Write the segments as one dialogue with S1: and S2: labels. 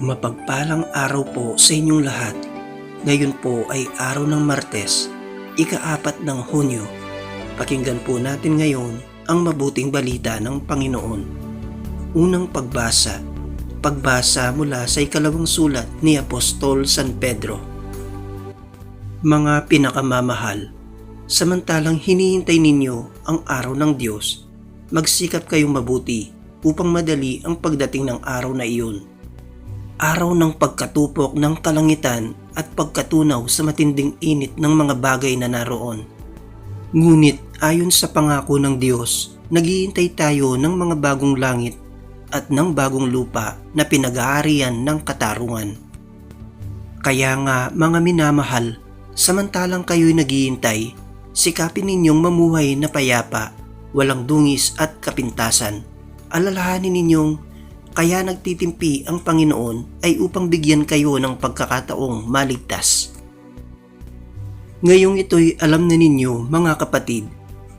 S1: Mapagpalang araw po sa inyong lahat. Ngayon po ay araw ng Martes, ikaapat ng Hunyo. Pakinggan po natin ngayon ang mabuting balita ng Panginoon. Unang pagbasa. Pagbasa mula sa ikalawang sulat ni Apostol San Pedro. Mga pinakamamahal, samantalang hinihintay ninyo ang araw ng Diyos, magsikap kayong mabuti upang madali ang pagdating ng araw na iyon araw ng pagkatupok ng kalangitan at pagkatunaw sa matinding init ng mga bagay na naroon. Ngunit ayon sa pangako ng Diyos, naghihintay tayo ng mga bagong langit at ng bagong lupa na pinag-aarian ng katarungan. Kaya nga mga minamahal, samantalang kayo'y naghihintay, sikapin ninyong mamuhay na payapa, walang dungis at kapintasan. Alalahanin ninyong kaya nagtitimpi ang Panginoon ay upang bigyan kayo ng pagkakataong maligtas. Ngayong ito'y alam na ninyo mga kapatid,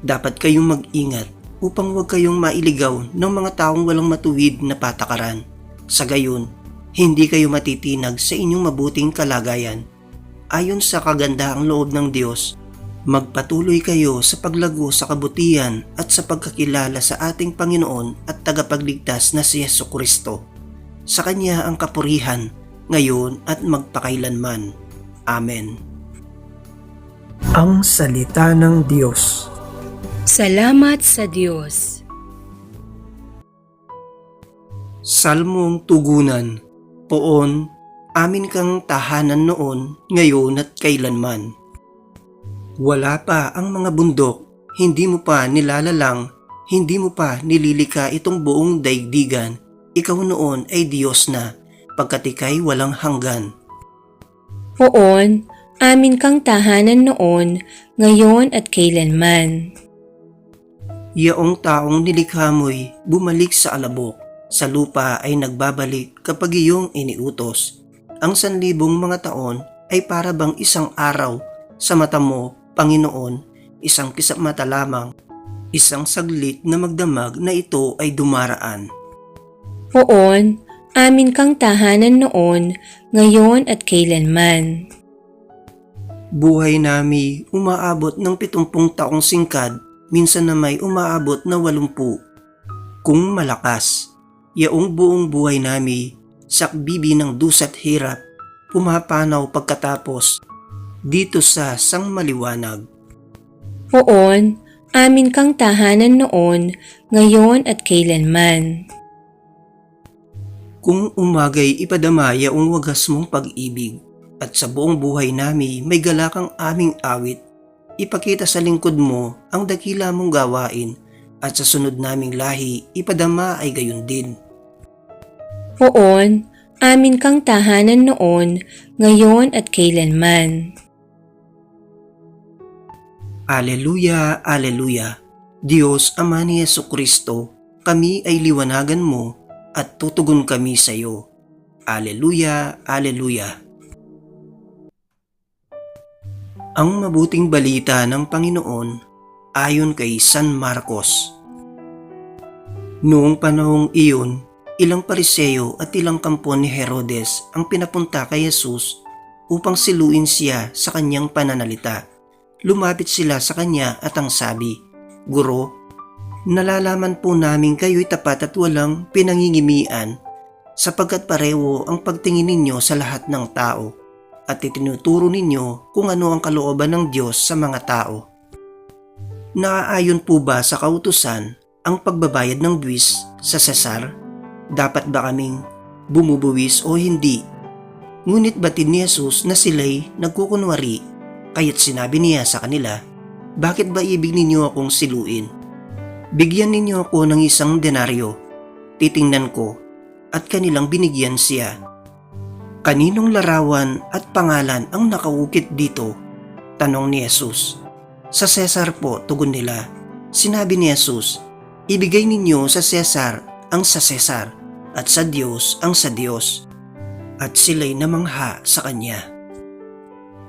S1: dapat kayong mag-ingat upang huwag kayong mailigaw ng mga taong walang matuwid na patakaran. Sa gayon, hindi kayo matitinag sa inyong mabuting kalagayan. Ayon sa kagandahang loob ng Diyos, Magpatuloy kayo sa paglago sa kabutihan at sa pagkakilala sa ating Panginoon at tagapagligtas na si Yeso Kristo. Sa Kanya ang kapurihan, ngayon at magpakailanman. Amen. Ang Salita ng Diyos
S2: Salamat sa Diyos.
S1: Salmong Tugunan Poon, amin kang tahanan noon, ngayon at kailanman. Wala pa ang mga bundok, hindi mo pa nilalalang, hindi mo pa nililika itong buong daigdigan. Ikaw noon ay Diyos na, pagkat ikay walang hanggan.
S2: Poon, amin kang tahanan noon, ngayon at kailanman.
S1: Yaong taong nilikha mo'y bumalik sa alabok, sa lupa ay nagbabalik kapag iyong iniutos. Ang sanlibong mga taon ay para bang isang araw sa mata mo, Panginoon, isang kisap mata lamang, isang saglit na magdamag na ito ay dumaraan.
S2: Poon, amin kang tahanan noon, ngayon at kailanman.
S1: Buhay nami umaabot ng pitumpung taong singkad, minsan na may umaabot na walumpu. Kung malakas, yaong buong buhay nami, sakbibi ng dusat hirap, pumapanaw pagkatapos, dito sa sang maliwanag.
S2: Poon, amin kang tahanan noon, ngayon at kailanman.
S1: Kung umagay ipadama yaong wagas mong pag-ibig, at sa buong buhay nami may galakang aming awit, ipakita sa lingkod mo ang dakila mong gawain, at sa sunod naming lahi ipadama ay gayon din.
S2: Poon, amin kang tahanan noon, ngayon at kailanman.
S1: Aleluya, Aleluya. Diyos Ama ni Yesu Kristo, kami ay liwanagan mo at tutugon kami sa iyo. Aleluya, Aleluya. Ang mabuting balita ng Panginoon ayon kay San Marcos. Noong panahong iyon, ilang pariseo at ilang kampon ni Herodes ang pinapunta kay Jesus upang siluin siya sa kanyang pananalita lumapit sila sa kanya at ang sabi, Guro, nalalaman po namin kayo'y tapat at walang pinangingimian sapagkat pareho ang pagtingin ninyo sa lahat ng tao at itinuturo ninyo kung ano ang kalooban ng Diyos sa mga tao. Naaayon po ba sa kautusan ang pagbabayad ng buwis sa Cesar? Dapat ba kaming bumubuwis o hindi? Ngunit batid ni Jesus na sila'y nagkukunwari Kaya't sinabi niya sa kanila, Bakit ba ibig ninyo akong siluin? Bigyan ninyo ako ng isang denaryo. Titingnan ko at kanilang binigyan siya. Kaninong larawan at pangalan ang nakaukit dito? Tanong ni Jesus. Sa Cesar po, tugon nila. Sinabi ni Jesus, Ibigay ninyo sa Cesar ang sa Cesar at sa Diyos ang sa Diyos. At sila'y namangha sa Kanya